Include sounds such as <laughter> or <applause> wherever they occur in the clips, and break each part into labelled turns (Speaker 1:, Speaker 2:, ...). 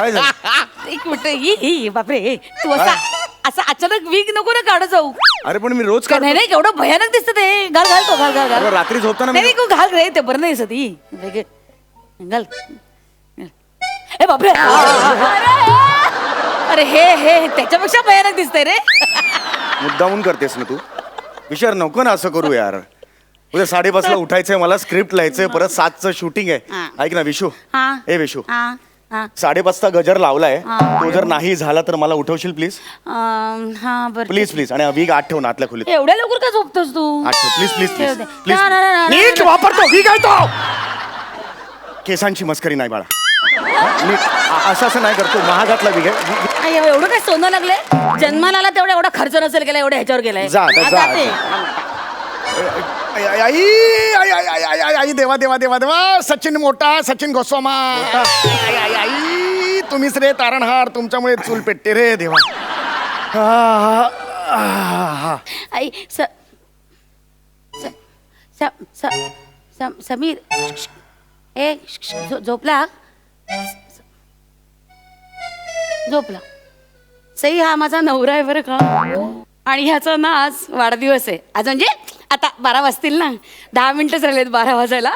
Speaker 1: काय झालं?
Speaker 2: एक मिनिट ही ही बापरे. तू असा असं अचानक वीक नको ना काढत जाऊ.
Speaker 1: अरे पण मी रोज
Speaker 2: का नाही
Speaker 1: काढतो
Speaker 2: नाही केवढं भयानक दिसत ते. घाल घाल तो घाल घाल घाल.
Speaker 1: रात्री झोपताना
Speaker 2: नाही
Speaker 1: मी
Speaker 2: नाही घाल रे ते बरं नाही दिसत ही. वेगळे. घाल. ए बापरे. अरे हे हे त्याच्यापेक्षा भयानक दिसतंय रे.
Speaker 1: मुद्दामून करतेस ना तू. विचार नको ना असं करू यार. उद्या साडेपाचला उठायचंय मला स्क्रिप्ट लिहायचंय परत सातचं शूटिंग आहे.
Speaker 2: हा.
Speaker 1: ऐक ना विशू.
Speaker 2: हा.
Speaker 1: ए विशू.
Speaker 2: हा हा.
Speaker 1: साडेपाचचा गजर लावलाय. तो जर नाही झाला तर मला उठवशील प्लीज?
Speaker 2: अं, हा बरं.
Speaker 1: Please please. आणि वीग आठ ठेव ना आतल्या खोलीत.
Speaker 2: एवढ्या लवकर का झोपतोस तू?
Speaker 1: आठ ठेव. Please please please.
Speaker 2: They.
Speaker 1: Please.
Speaker 2: ना, ना, ना, ना,
Speaker 1: नीट
Speaker 2: ना.
Speaker 1: वापरतो वीग आहे तो केसांची मस्करी नाही बाळा. हा? नीट असं असं नाही करतो. महागातला वीग आहे. वी-
Speaker 2: आई, एवढं काय सोनं लागलंय? जन्माला आला तेवढा एवढा खर्च नसेल केला एवढ्या ह्याच्यावर गेलाय.
Speaker 1: जा आता, जा
Speaker 2: जाते.
Speaker 1: आई, आई, आई, आई, आई, आई, आई, आई, आई, देवा देवा देवा देवा. सचिन मोठा सचिन गोस्वामा. आई, आई, आई, तुम्हीच रे तारणहार तुमच्यामुळे चूल पेटते रे देवा. हा, हा, हा.
Speaker 2: आई स स- स- स- स- समीर ए झो- झोपला? झोपला. सई हा माझा नवरा आहे बरं का? आणि ह्याचा ना आज वाढदिवस आहे. आज म्हणजे आता बारा वाजतील ना. दहा मिनिटच राहिलेत बारा वाजायला.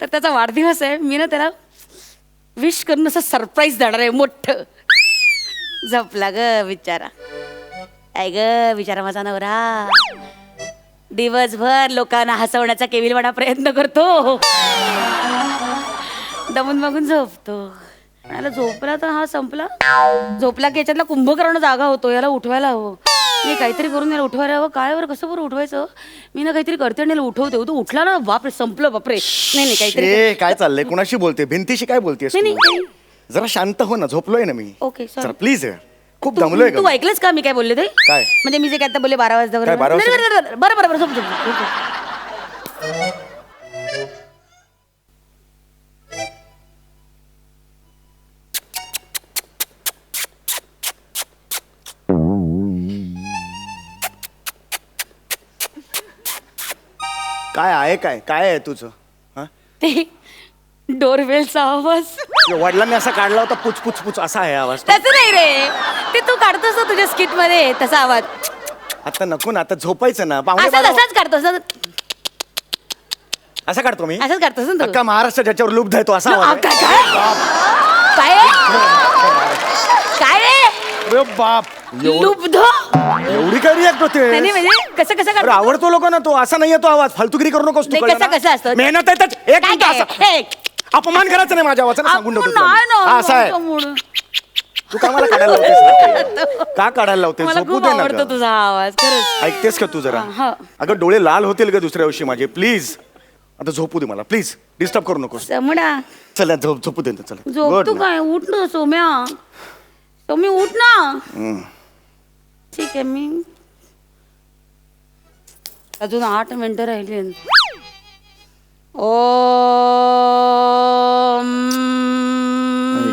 Speaker 2: तर त्याचा वाढदिवस आहे. मी ना त्याला विश करून असं सरप्राईज देणार आहे. मोठं. झपला ग बिचारा काय ग बिचारा माझा नवरा. दिवसभर लोकांना हसवण्याचा केविलवाणा प्रयत्न करतो. दमून बघून झोपतो. मला झोपला तर हा संपला. झोपला की याच्यातला कुंभकर्ण जागा होतो. याला उठवायला हवं. मी काहीतरी करून याला उठवायला हवं. काय बरं कसं बरं उठवायचं? मी ना काहीतरी करते आणि याला उठवते. तो उठला ना बापरे संपलं बापरे. नाही नाही काहीतरी
Speaker 1: काय चाललंय? कुणाशी बोलते? भिंतीशी काय बोलतेस
Speaker 2: नाही.
Speaker 1: जरा शांत हो ना झोपलोय ना मी.
Speaker 2: Okay, sorry.
Speaker 1: जरा प्लीज खूप
Speaker 2: तू
Speaker 1: दमलोय
Speaker 2: तू
Speaker 1: का
Speaker 2: ऐकलंस का मी काय बोलले ते?
Speaker 1: काय?
Speaker 2: म्हणजे मी जे काय आता बोलले बारा वाजता
Speaker 1: काय, बारा वाजता?
Speaker 2: बरोबर बरं बरं बरं झोप झोप झोप, झोप
Speaker 1: काय आहे काय? काय आहे तुझं? हा?
Speaker 2: ते डोरवेलचा आवाज.
Speaker 1: वडिलांनी असा काढला होता पुच पुच पुच असा आहे आवाज.
Speaker 2: तसं नाही रे. ते तू काढतोस ना तुझ्या स्किटमध्ये तसा आवाज.
Speaker 1: आता नको ना आता झोपायचं ना. पाहुणे
Speaker 2: असं तसाच काढतोस ना.
Speaker 1: असा काढतो मी?
Speaker 2: असंच काढतोस ना तू.
Speaker 1: अख्खा महाराष्ट्र ज्याच्यावर लुप्त आहे तो असा आवाज आहे.
Speaker 2: काय काय? काय रे? काय
Speaker 1: अरे बाप. एवढं-
Speaker 2: लुब्ध
Speaker 1: एवढी काय रिॲक्ट होते
Speaker 2: नाही म्हणजे कसं कसं
Speaker 1: अरे
Speaker 2: काढतो
Speaker 1: आवडतो लोक ना तो असा नाहीये तो आवाज. फालतुगिरी करू नकोस तू
Speaker 2: नाही,
Speaker 1: कळलं
Speaker 2: कसं-
Speaker 1: ना?
Speaker 2: कसं असतं?
Speaker 1: मेहनत आहे त्यात. एक
Speaker 2: काय
Speaker 1: मिनिट
Speaker 2: काय?
Speaker 1: असं-
Speaker 2: हे,
Speaker 1: अपमान करायचं नाही माझ्या आवाजानं सांगून
Speaker 2: आपण
Speaker 1: ठेवतो तुला
Speaker 2: नाही
Speaker 1: मी.
Speaker 2: ना,
Speaker 1: हा, असं आहे.
Speaker 2: म्हणून.
Speaker 1: तू का मला काढायला लावतेस <laughs> का काढायला लावतेस?
Speaker 2: मला
Speaker 1: झोपू
Speaker 2: खूप
Speaker 1: दे ना
Speaker 2: आवडतो
Speaker 1: गं.
Speaker 2: तुझा आवाज खरंच.
Speaker 1: ऐकतेस का तू जरा. अगं डोळे लाल होतील का दुसऱ्या वर्षी माझे. प्लीज. आता झोपू दे मला प्लीज. डिस्टर्ब करू नकोस. चला झोप झोपू दे ना चला.
Speaker 2: झोप
Speaker 1: Good
Speaker 2: तू
Speaker 1: ना.
Speaker 2: काय? उठ ना सोम्या. सोमी उठ ना.
Speaker 1: हम्म.
Speaker 2: ठीक आहे मी अजून आठ मिनटं राहिली ओ
Speaker 1: 음.
Speaker 2: 아이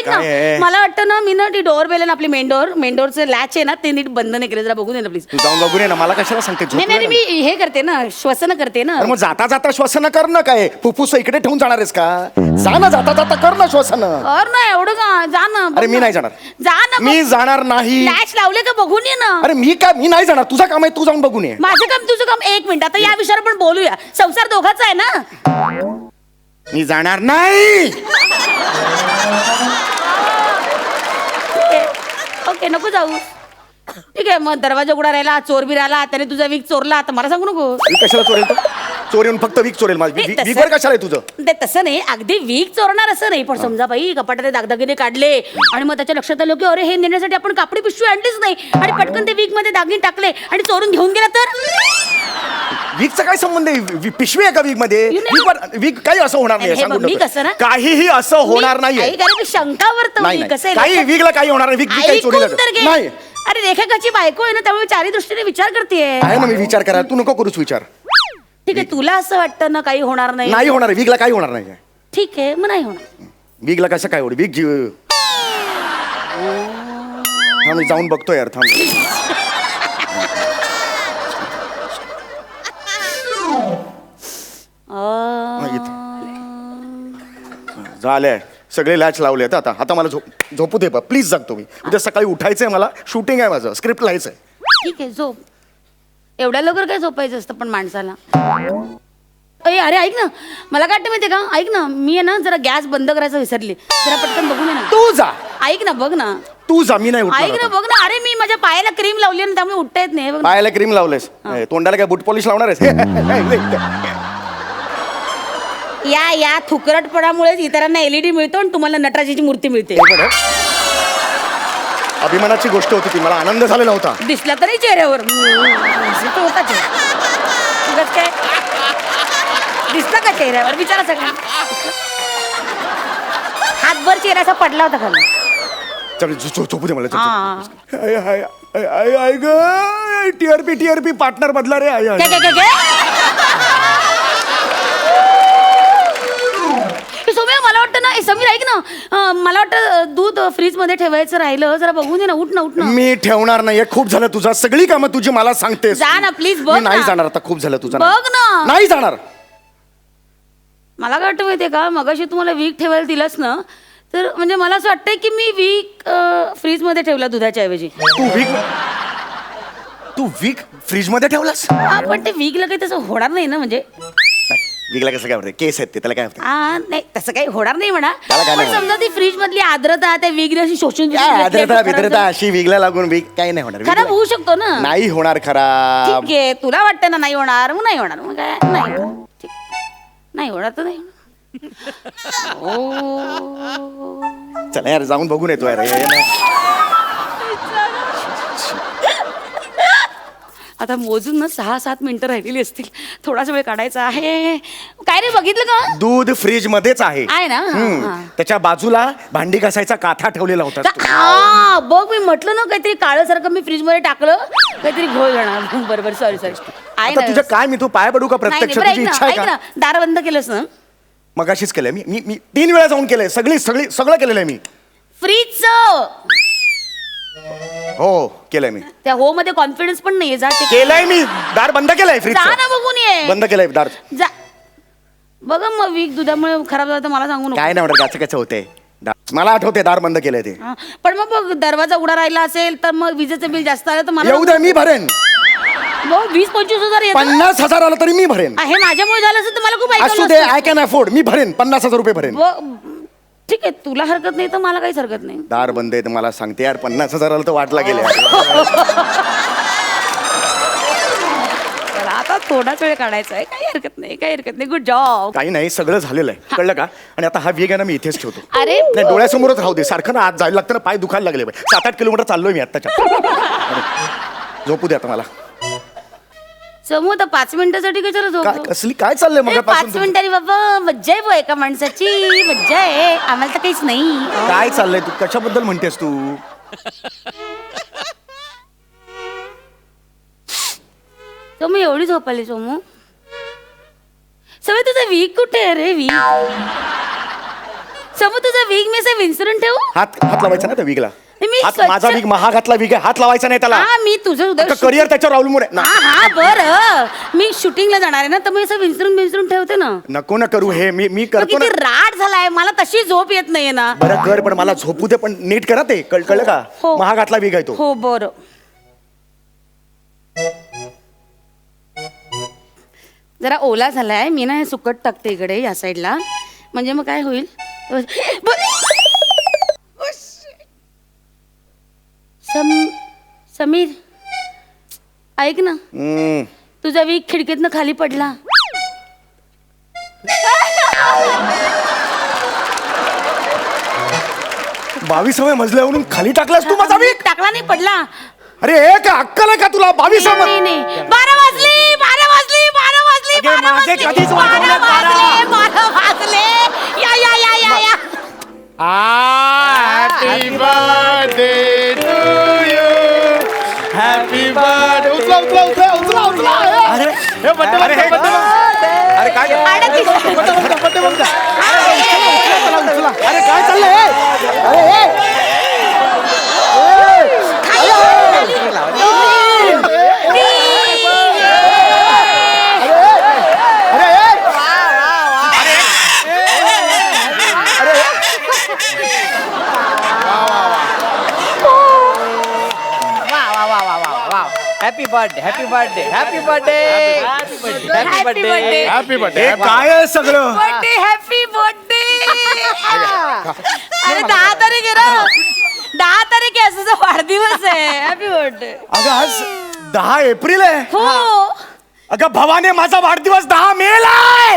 Speaker 2: ऐक ना.
Speaker 1: काय आहे?
Speaker 2: मला वाटतं ना मी ना ती डोअर बेल ना आपली मेन डोअरचं लॅच आहे ना ते नीट बंद नाही केलं. जरा बघून ये ना प्लीज
Speaker 1: तू जाऊन बघून ये ना. मला कशाला सांगते?
Speaker 2: नाही मी हे करते ना श्वसन करते ना.
Speaker 1: अरे मग जाता जाता श्वसन कर ना काय? फुफ्फुस इकडे ठेवून जाणार आहेस का? जा ना जाता जाता कर ना श्वसन.
Speaker 2: कर ना एवढं का जा ना. बघ
Speaker 1: अरे मी
Speaker 2: ना.
Speaker 1: नाही जाणार.
Speaker 2: जा ना
Speaker 1: मी जाणार नाही.
Speaker 2: लॅच लावले का बघून ये ना.
Speaker 1: अरे मी काय मी नाही जाणार. तुझं काम आहे तू जाऊन बघून ये.
Speaker 2: माझं काम तुझं काम एक मिनिट. आता या विषयावर पण बोलूया. संसार दोघाचा आहे ना.
Speaker 1: मी जाणार नाही.
Speaker 2: કેનો બજાવું ठीक आहे मग दरवाजा उघडा राहिला चोर बी राहिला त्याने तुझा वीक चोरला आता मला सांगू नको.
Speaker 1: मी कशाला चोरेल चोर येऊन फक्त वीक चोरेल माझी.
Speaker 2: नाही,
Speaker 1: वी-
Speaker 2: तसं-
Speaker 1: वीकवर कशाला आहे तुझं?
Speaker 2: ते तसं नाही अगदी वीक चोरणार असं नाही पण समजा बाई कपाटात दागदागिने काढले आणि मग त्याच्या लक्षात आलं की अरे हे नेण्यासाठी आपण कापडी पिशवी आणलीच नाही आणि पटकन ते वीकमध्ये दागिने टाकले आणि चोरून घेऊन गेला तर?
Speaker 1: वीकचा काय संबंध आहे? वी- पिशवी आहे का वीकमध्ये
Speaker 2: You know-
Speaker 1: वीक काही असं होणार नाही
Speaker 2: हे बघ,
Speaker 1: सांगून
Speaker 2: मी
Speaker 1: ठेवतो.
Speaker 2: कसं ना-
Speaker 1: काहीही असं होणार
Speaker 2: मी-
Speaker 1: नाहीये
Speaker 2: मी शंका वर्तवली
Speaker 1: नाही नाही.
Speaker 2: कसं आहे,
Speaker 1: काही वीकला काही होणार नाही. वीक वीक काही
Speaker 2: ऐकून
Speaker 1: चोरीला
Speaker 2: तर घे.
Speaker 1: नाही.
Speaker 2: अरे रेखाकाची बायको आहे ना त्यामुळे चारी दृष्टीने विचार करते
Speaker 1: आहे ना मी विचार करा. तू नको करूच विचार.
Speaker 2: ठीक आहे तुला असं वाटतं ना काही होणार नाही?
Speaker 1: नाही होणार वीकला काही होणार नाही.
Speaker 2: ठीक आहे मग नाही होणार.
Speaker 1: वीगला कसं काय होईल वीक जीव मी जाऊन बघतो यार थांब. झालंय. सगळे लॅच लावले आहेत. आता आता मला झोप झोपू दे बा प्लीज जगतो मी उद्या सकाळी उठायचंय मला शूटिंग आहे माझं स्क्रिप्ट लिहायचंय.
Speaker 2: ठीक आहे झोप. एवढ्या लवकर काय झोपायचं असतं पण माणसाला? अरे अरे ऐक ना. मला काय वाटतं माहितीये का? ऐक ना मी आहे ना जरा गॅस बंद करायचं विसरली. जरा पटकन बघून ये ना.
Speaker 1: तू जा.
Speaker 2: ऐक ना बघ ना.
Speaker 1: तू जा मी नाही
Speaker 2: ऐक ना. बघ ना. अरे मी माझ्या पायाला क्रीम लावली ना त्यामुळे उठता येत नाही. हे बघ ना.
Speaker 1: पायाला क्रीम लावलेस तोंडाला काय बुट पॉलिश लावणार आहेस? <laughs>
Speaker 2: या या थुकरटपणामुळेच इतरांना एलईडी मिळतो आणि तुम्हाला नटराजाची मूर्ती मिळते.
Speaker 1: अभिमानाची गोष्ट होती ती मला आनंद झालेला होता.
Speaker 2: दिसला तरी चेहऱ्यावर. <laughs> हसत होता चेहरा. उगाच काय? दिसला का चेहऱ्यावर? विचारा सगळं हातभर चेहरा असा पडला होता खाली.
Speaker 1: चल झो- झो- झोपू दे मला
Speaker 2: हा.
Speaker 1: आय आय आय आय आय ग. टीआरपी टीआरपी पार्टनर बदला रे आय आय
Speaker 2: काय काय काय काय समीर ऐक ना. अं, मला वाटतं दूध फ्रीजमध्ये ठेवायचं राहिलं. जरा बघून दे ना. उठ ना उठ ना.
Speaker 1: मी ठेवणार नाहीये. खूप झालं तुझा. सगळी कामं तुझी मला सांगतेस.
Speaker 2: जा ना, please, बघ
Speaker 1: मी नाही
Speaker 2: ना.
Speaker 1: जाणार आता. खूप झालं तुझं.
Speaker 2: बघ ना.
Speaker 1: नाही जाणार.
Speaker 2: मला काय वाटतं माहितीये का? मगाशी तुम्हाला वीक ठेवायला दिलंस ना तर म्हणजे मला असं वाटतंय की मी वीक फ्रीजमध्ये ठेवला दुधाच्या ऐवजी.
Speaker 1: तू वीक तू वीक फ्रीजमध्ये ठेवलास?
Speaker 2: हा, पण ते वीकला काही तसं होणार नाही ना म्हणजे?
Speaker 1: नाही वीकला कसं काय होतं केस आहेत ते त्याला काय
Speaker 2: हा नाही तसं काही होणार नाही म्हणा.
Speaker 1: त्याला काय
Speaker 2: पण
Speaker 1: नाही
Speaker 2: समजा ती फ्रीज मधली आर्द्रता त्या वीकने अशी शोषून
Speaker 1: काय
Speaker 2: घेतली,
Speaker 1: आर्द्रता
Speaker 2: खराब
Speaker 1: बिद्रता
Speaker 2: झाली.
Speaker 1: अशी वीकला लागून वीक काही नाही होणार.
Speaker 2: खराब होऊ शकतो ना.
Speaker 1: नाही होणार खराब.
Speaker 2: ठीक आहे तुला वाटतं ना नाही होणार? मग नाही होणार. मग काय? नाही होणार. ठीक. नाही होणार तर नाही होणार. <laughs> ओ.
Speaker 1: चला यार जाऊन बघून येतो यार हे नाही.
Speaker 2: आता मोजून ना सहा सात मिनिटं राहिलेली असतील. थोडाच वेळ काढायचा आहे. काय रे बघितलं का?
Speaker 1: दूध फ्रीज मध्येच आहे.
Speaker 2: आहे ना? हा,
Speaker 1: हम्म.
Speaker 2: हा.
Speaker 1: त्याच्या बाजूला भांडी घासायचा काथा ठेवलेला होता
Speaker 2: तर- हा बघ मी म्हटलं ना काहीतरी काळं सारखं मी फ्रीजमध्ये टाकलं काहीतरी घोळ जाणार <laughs> बरोबर सॉरी सॉरी आहे
Speaker 1: आता
Speaker 2: ना
Speaker 1: तुझं काय मी तू पाय पडू का
Speaker 2: नाही, नाही,
Speaker 1: प्रत्यक्ष?
Speaker 2: बरं, ऐक
Speaker 1: तुझी
Speaker 2: ना,
Speaker 1: इच्छा आहे
Speaker 2: ऐक
Speaker 1: का?
Speaker 2: दार बंद केलंस ना?
Speaker 1: मगाशीच केलंय. मी मी मी तीन वेळा जाऊन केलंय. सगळी सगळी सगळं केलेलं आहे मी
Speaker 2: फ्रीजचं
Speaker 1: हो केलंय मी.
Speaker 2: त्या हो मध्ये कॉन्फिडन्स पण नाहीये जा ते.
Speaker 1: केलंय मी. दार बंद केलंय
Speaker 2: जा
Speaker 1: फ्रीज
Speaker 2: ना बघून ये.
Speaker 1: बंद केलंय दार.
Speaker 2: जा. बघा मग वीक दुधामुळे खराब झालं तर मला सांगू नको.
Speaker 1: काय नाही म्हणत गाचं कसं दार- मला आठवते दार बंद केलंय ते.
Speaker 2: हा, पण मग बघ दरवाजा उघडा राहिला असेल तर मग विजेचं बिल जास्त आलं तर मला
Speaker 1: येऊ द्या मी भरेन.
Speaker 2: मग वीस पंचवीस हजार येतं
Speaker 1: पन्नास हजार आलं तरी मी भरेन.
Speaker 2: हे माझ्यामुळे झालं असेल तर मला खूप
Speaker 1: असू
Speaker 2: ऐकायला
Speaker 1: दे आय कॅन अफोर्ड मी भरेन. पन्नास हजार रुपये भरेन.
Speaker 2: ठीक आहे तुला हरकत नाही तर मला काहीच हरकत नाही.
Speaker 1: दार बंद आहे तर मला सांगते यार पन्नास हजार आलं तर वाटला गेले.
Speaker 2: चला, आता थोडाच वेळ काढायचा आहे. काही हरकत नाही काही हरकत नाही. गुड जॉब
Speaker 1: काही नाही सगळं झालेलं आहे. कळलं का? आणि आता हा वेग आहे ना मी इथेच ठेवतो.
Speaker 2: अरे
Speaker 1: नाही डोळ्यासमोरच राहू दे. सारखं ना आज जायला लागतं ना पाय दुखायला लागले. सात आठ किलोमीटर चाललोय मी आत्ताच्या. <laughs> झोपू दे आता मला.
Speaker 2: समूह तर पाच मिनिटासाठी कशाला
Speaker 1: काय
Speaker 2: झोप?
Speaker 1: कसली काय चाललंय
Speaker 2: पाच
Speaker 1: मग
Speaker 2: मिनिटांनी बाबा मज्जा आहे बुवा एका माणसाची मज्जा आहे. आम्हाला तर काहीच नाही.
Speaker 1: काय चाललंय? तू कशाबद्दल म्हणतेस तू?
Speaker 2: सोमू एवढी झोपाली सोमू? सवय तुझा वीक कुठे आहे रे वीक समू तुझा वीक मी असं विंचरून ठेवू?
Speaker 1: हात हात लावायचा ना त्या विगला
Speaker 2: मी
Speaker 1: हात
Speaker 2: स्वच्छ-
Speaker 1: माझा विग महागातला विग आहे हात लावायचा नाही त्याला.
Speaker 2: हा मी तुझं उद्या
Speaker 1: करिअर त्याच्यावर अवलंबून आहे. ना.
Speaker 2: हा हा बर. मी शूटिंगला जाणार आहे ना तर मी असं विंचरून विंचरून ठेवते ना.
Speaker 1: नको ना करू हे. मी मी
Speaker 2: मग
Speaker 1: करतो
Speaker 2: किती राड झालाय. मला तशी झोप येत नाहीये ना.
Speaker 1: बरं कर पण मला झोपू दे पण नीट करा ते. कळ कळलं का?
Speaker 2: हो.
Speaker 1: महागातला विग आहे तो.
Speaker 2: हो बर. जरा ओला झालाय. मी ना हे सुकट टाकते इकडे या साईडला. म्हणजे मग काय होईल? ब- समीर ऐक ना.
Speaker 1: हम्म.
Speaker 2: तुझा वीक खिडकीतनं खाली पडला.
Speaker 1: बावीसाव्या मजल्यावरून खाली टाकलास तू माझा विग
Speaker 2: टाकला नाही पडला.
Speaker 1: अरे हे का अक्कल आहे का तुला? बावीसावा
Speaker 2: नाही नाही बारा वाजली बारा वाजली बारा वाजली
Speaker 1: अगे,
Speaker 2: बारा
Speaker 1: माझे
Speaker 2: वाजली,
Speaker 1: कधीच
Speaker 2: बारा
Speaker 1: वाजवलेत बारा.
Speaker 2: वाजले बारा वाजले. या या या या या.
Speaker 1: यू हॅपी बर्थडे उचला उचला उचला उचला उचला अरे हे बड्डे अरे काय
Speaker 2: अडकीस.
Speaker 1: बड्डे बड्डे बड्डे अरे काय चाललंय अरे हे अरे हे! अरे
Speaker 3: happy birthday happy birthday happy birthday happy
Speaker 2: Happy birthday.
Speaker 1: Happy birthday काय आहे सगळं?
Speaker 2: बर्थडे हॅपी बर्थडे अरे दहा तारीख आहे ना? दहा तारीख आहे असं वाढदिवस आहे. हॅपी बर्थडे
Speaker 1: अगं आज दहा एप्रिल आहे.
Speaker 2: हो.
Speaker 1: अगं भवाने माझा वाढदिवस दहा मेला आहे.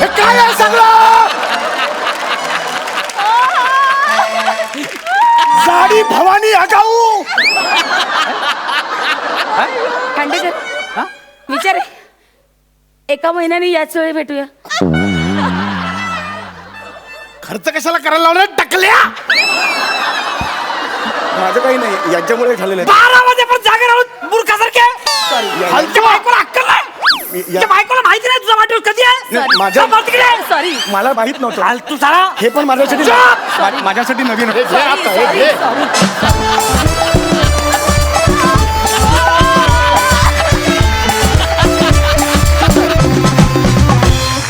Speaker 1: हे काय आहे सगळं? साडी भवानी अगाऊ
Speaker 2: खांडेकर विचार आहे. एका महिन्याने याच वेळी भेटूया.
Speaker 1: खर्च कशाला करायला लावणार टकल्या! माझं काही नाही. यांच्यामुळे झालेलं आहे.
Speaker 3: बारा वाजे पण जागे राहून मूर्खासारखे. हलक्या बायकोला अक्कल नाही.
Speaker 1: या-
Speaker 3: त्या बायकोला माहिती नाही तुझा वाढदिवस कधी आहे.
Speaker 1: नाही, माझ्या-
Speaker 3: जा बघ तिकडे.
Speaker 2: सॉरी.
Speaker 1: मला माहीत नव्हतं.
Speaker 3: चाल तू सारा.
Speaker 1: हे पण माझ्यासाठी मा- माझ्यासाठी नवीन होतं.